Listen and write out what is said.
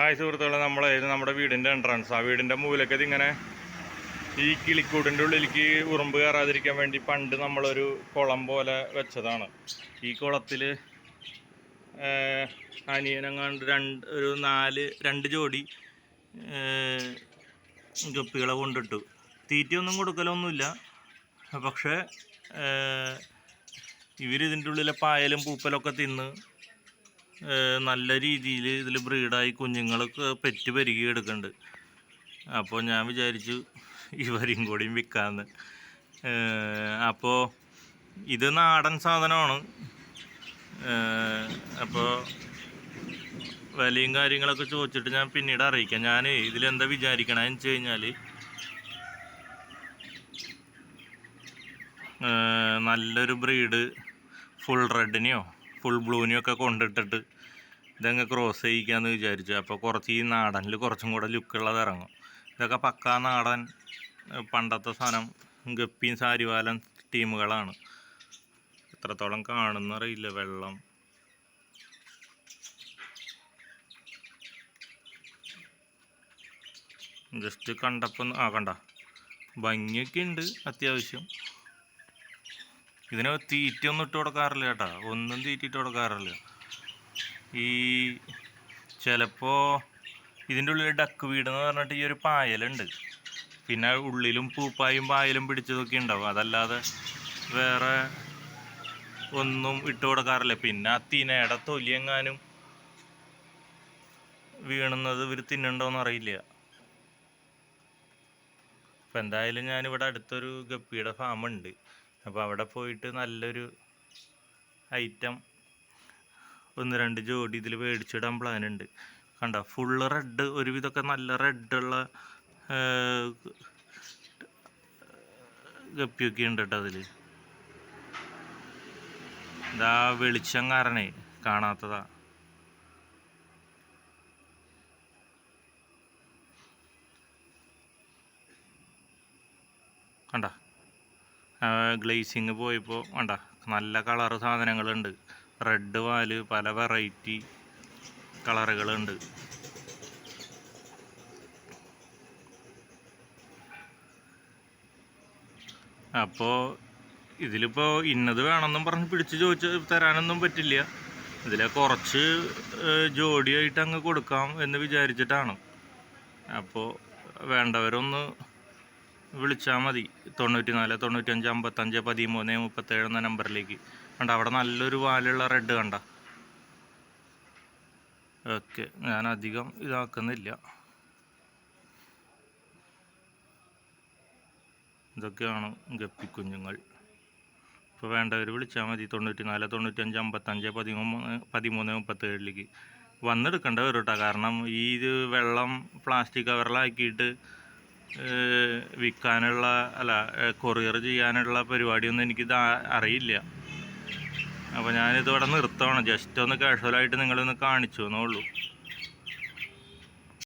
Hi സുഹൃത്തുക്കളെ നമ്മളെ നമ്മുടെ വീടിന്റെ എൻട്രൻസ് ആ. വീടിന്റെ മൂലൊക്കെ ഇതിങ്ങനെ ഈ കിളിക്കൂടിന്റെ ഉള്ളിലേക്ക് ഉറുമ്പ് കയറാതിരിക്കാൻ വേണ്ടി പണ്ട് നമ്മളൊരു കുളം പോലെ വെച്ചതാണ്. ഈ കുളത്തിൽ അനിയനങ്ങാണ്ട് രണ്ട് ഒരു നാല് രണ്ട് ജോഡി ഗപ്പികളെ കൊണ്ടിട്ടു. തീറ്റയൊന്നും കൊടുക്കലൊന്നുമില്ല. പക്ഷേ ഇവരിതിന്റെ ഉള്ളിലെ പായലും പൂപ്പലൊക്കെ തിന്ന് നല്ല രീതിയിൽ ഇതിൽ ബ്രീഡായി കുഞ്ഞുങ്ങളൊക്കെ പെറ്റ് പെരുകി എടുക്കുന്നുണ്ട് അപ്പോൾ ഞാൻ വിചാരിച്ചു ഇവരെയും കൂടിയും വിൽക്കാമെന്ന് അപ്പോൾ ഇത് നാടൻ സാധനമാണ്. അപ്പോൾ വിലയും കാര്യങ്ങളൊക്കെ ചോദിച്ചിട്ട് ഞാൻ പിന്നീട് അറിയിക്കാം. ഞാൻ ഇതിലെന്താ വിചാരിക്കണമെന്ന് വെച്ച് കഴിഞ്ഞാൽ നല്ലൊരു ബ്രീഡ് ഫുൾ റെഡിനെയോ? ഫുൾ ബ്ലൂവിനെയോ ഒക്കെ കൊണ്ടിട്ടിട്ട് ഇതങ്ങ് ക്രോസ് ചെയ്യിക്കാന്ന് വിചാരിച്ചു. അപ്പോൾ കുറച്ച് ഈ നാടനിൽ കുറച്ചും കൂടെ ലുക്കുള്ളത് ഇറങ്ങും. ഇതൊക്കെ പക്കാ നാടൻ പണ്ടത്തെ സാധനം ഗപ്പിയും സാരിവാലൻ ടീമുകളാണ്. എത്രത്തോളം കാണുന്ന അറിയില്ല വെള്ളം. ജസ്റ്റ് കണ്ടപ്പോൾ ഒന്ന്- ആ കണ്ട. ഭംഗിയൊക്കെ ഉണ്ട് അത്യാവശ്യം. ഇതിന് തീറ്റയൊന്നും ഇട്ട് കൊടുക്കാറില്ല കേട്ടോ. ഒന്നും തീറ്റ ഇട്ട് കൊടുക്കാറില്ല. ഈ ചിലപ്പോൾ ഇതിന്റെ ഉള്ളിൽ ഡക്ക് വീടെന്ന് പറഞ്ഞിട്ട് ഈ ഒരു പായലുണ്ട്. പിന്നെ ഉള്ളിലും പൂപ്പായും പായലും പിടിച്ചതൊക്കെ ഉണ്ടാവും. അതല്ലാതെ വേറെ ഒന്നും ഇട്ട് കൊടുക്കാറില്ല. പിന്നെ ആ തിനയുടെ തൊലിയെങ്ങാനും വീണുന്നത് ഇവർ തിന്നുണ്ടോയെന്ന് അറിയില്ല. അപ്പം എന്തായാലും ഞാനിവിടെ അടുത്തൊരു ഗപ്പിയുടെ ഫാമുണ്ട് അപ്പോൾ അവിടെ പോയിട്ട് നല്ലൊരു ഐറ്റം ഒന്ന് രണ്ട് ജോഡി ഇതിൽ മേടിച്ചിടാൻ പ്ലാൻ ഉണ്ട്. കണ്ട? ഫുള്ള് റെഡ് ഒരുവിധമൊക്കെ നല്ല റെഡുള്ള ഗപ്പിയൊക്കെ ഉണ്ട് കേട്ടോ അതിൽ ഇതാ വെളിച്ചം കാരണേ കാണാത്തതാ. കണ്ട? ഗ്ലേസിങ് പോയപ്പോൾ വേണ്ട നല്ല കളർ സാധനങ്ങളുണ്ട്. റെഡ് വാൽ പല വെറൈറ്റി കളറുകളുണ്ട്. അപ്പോൾ ഇതിലിപ്പോൾ ഇന്നത് വേണമെന്നും പറഞ്ഞ് പിടിച്ച് ചോദിച്ച് തരാനൊന്നും പറ്റില്ല. ഇതിലെ കുറച്ച് ജോഡിയായിട്ട് അങ്ങ് കൊടുക്കാം എന്ന് വിചാരിച്ചിട്ടാണ്. അപ്പോൾ വേണ്ടവരൊന്ന് വിളിച്ചാൽ മതി. തൊണ്ണൂറ്റി നാല് തൊണ്ണൂറ്റഞ്ച് അമ്പത്തഞ്ച് പതിമൂന്ന് മുപ്പത്തേഴ് എന്ന നമ്പറിലേക്ക്. കണ്ട അവിടെ നല്ലൊരു വാലുള്ള റെഡ് കണ്ട? ഓക്കെ ഞാൻ അധികം ഇതാക്കുന്നില്ല. ഇതൊക്കെയാണ് ഗപ്പിക്കുഞ്ഞുങ്ങൾ. ഇപ്പോൾ വേണ്ടവർ വിളിച്ചാൽ മതി. തൊണ്ണൂറ്റി നാല് തൊണ്ണൂറ്റഞ്ച് അമ്പത്തഞ്ച് പതിമൂന്ന് പതിമൂന്ന് മുപ്പത്തേഴിലേക്ക്. വന്നെടുക്കേണ്ട വരും കേട്ടോ കാരണം ഈ ഇത് വെള്ളം പ്ലാസ്റ്റിക് കവറിലാക്കിയിട്ട് വിൽക്കാനുള്ള അല്ല കൊറിയർ ചെയ്യാനുള്ള പരിപാടിയൊന്നും എനിക്കിത് അറിയില്ല. അപ്പോൾ ഇവിടെ നിർത്തണം. ജസ്റ്റ് ഒന്ന് കാഷ്വലായിട്ട് നിങ്ങളൊന്ന് കാണിച്ചു എന്നേ ഉള്ളൂ.